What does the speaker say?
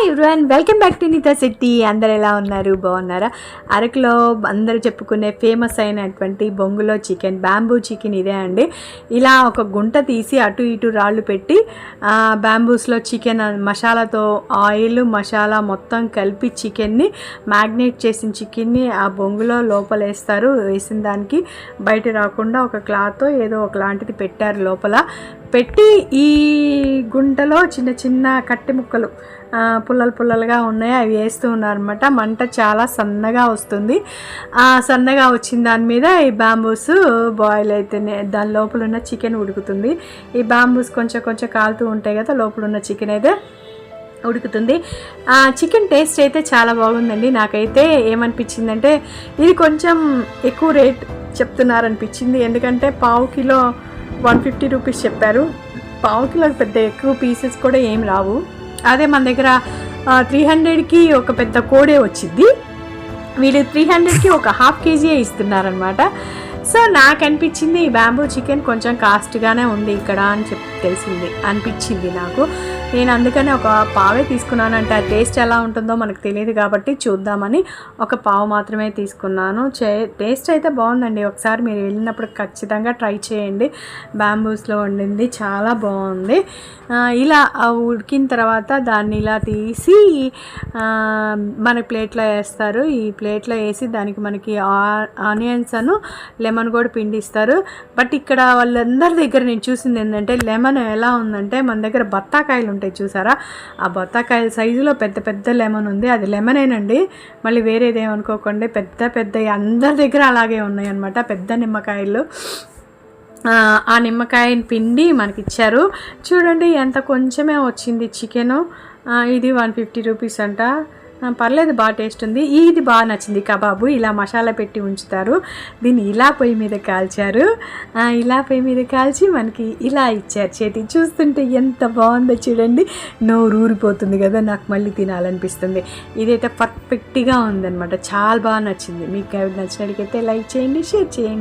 Hi everyone welcome back to Neetha Shetty అందరు ఎలా ఉన్నారు? బాగున్నారా? అరకులో అందరూ చెప్పుకునే ఫేమస్ అయినటువంటి బొంగులో చికెన్ బ్యాంబూ చికెన్ ఇదే అండి. ఇలా ఒక గుంట తీసి అటు ఇటు రాళ్ళు పెట్టి బ్యాంబూస్లో చికెన్ మసాలాతో ఆయిల్ మసాలా మొత్తం కలిపి చికెన్ని మ్యాగ్నేట్ చేసిన చికెన్ని ఆ బొంగులో లోపల వేస్తారు. వేసిన దానికి బయట రాకుండా ఒక క్లాత్ ఏదో ఒకలాంటిది పెట్టారు లోపల. పెట్టి ఈ గుంటలో చిన్న చిన్న కట్టె ముక్కలు పుల్లలు పుల్లలుగా ఉన్నాయి. అవి వేస్తూ ఉన్నారనమాట మంట చాలా సన్నగా వస్తుంది. ఆ సన్నగా వచ్చిన దాని మీద ఈ బాంబూస్ బాయిల్ అయితేనే దాని లోపల ఉన్న చికెన్ ఉడుకుతుంది. ఈ బాంబూస్ కొంచెం కొంచెం కాలుతూ ఉంటాయి కదా లోపల ఉన్న చికెన్ అయితే ఉడుకుతుంది. ఆ చికెన్ టేస్ట్ అయితే చాలా బాగుందండి. నాకైతే ఏమనిపించిందంటే ఇది కొంచెం ఎక్కువ రేట్ చెప్తున్నారనిపించింది. ఎందుకంటే పావు కిలో వన్ ఫిఫ్టీ రూపీస్ చెప్పారు. పావు కిలోకి పెద్ద ఎక్కువ పీసెస్ కూడా ఏం రావు. అదే మన దగ్గర త్రీ హండ్రెడ్కి ఒక పెద్ద కోడే వచ్చింది. వీళ్ళు త్రీ హండ్రెడ్కి ఒక హాఫ్ కేజీ ఇస్తున్నారనమాట సో నాకు అనిపించింది ఈ బ్యాంబూ చికెన్ కొంచెం కాస్ట్గానే ఉంది ఇక్కడ అని చెప్పి తెలిసింది. అనిపించింది నాకు. నేను అందుకనే ఒక పావే తీసుకున్నాను అంటే ఆ టేస్ట్ ఎలా ఉంటుందో మనకు తెలియదు కాబట్టి చూద్దామని ఒక పావు మాత్రమే తీసుకున్నాను. చే టేస్ట్ అయితే బాగుందండి. ఒకసారి మీరు వెళ్ళినప్పుడు ఖచ్చితంగా ట్రై చేయండి. బ్యాంబూస్లో వండింది చాలా బాగుంది. ఇలా ఆ ఉడికిన తర్వాత దాన్ని ఇలా తీసి మన ప్లేట్లో వేస్తారు. ఈ ప్లేట్లో వేసి దానికి మనకి ఆనియన్స్ అను లెమన్ కూడా పిండిస్తారు. బట్ ఇక్కడ వాళ్ళందరి దగ్గర నేను చూసింది ఏంటంటే లెమన్ ఎలా ఉందంటే మన దగ్గర బత్తాకాయలు ఉంటాయి చూసారా? ఆ బొత్తాకాయ సైజులో పెద్ద పెద్ద లెమన్ ఉంది. అది లెమనేనండి. మళ్ళీ వేరేది ఏమనుకోకండి పెద్ద పెద్ద అందరి దగ్గర అలాగే ఉన్నాయి అనమాట పెద్ద నిమ్మకాయలు. ఆ, నిమ్మకాయని పిండి మనకి ఇచ్చారు చూడండి ఎంత కొంచెమే వచ్చింది చికెను. ఇది వన్ ఫిఫ్టీ రూపీస్ అంట. పర్లేదు బాగా టేస్ట్ ఉంది. ఇది బాగా నచ్చింది. కబాబు ఇలా మసాలా పెట్టి ఉంచుతారు. దీన్ని ఇలా పొయ్యి మీద కాల్చారు. ఇలా పొయ్యి మీద కాల్చి మనకి ఇలా ఇచ్చారు. చేతి చూస్తుంటే ఎంత బాగుందో చూడండి. నోరు ఊరిపోతుంది కదా నాకు మళ్ళీ తినాలనిపిస్తుంది. ఇదైతే పర్ఫెక్ట్గా ఉందన్నమాట. చాలా బాగా నచ్చింది. మీకు నచ్చినట్టుకైతే లైక్ చేయండి షేర్ చేయండి.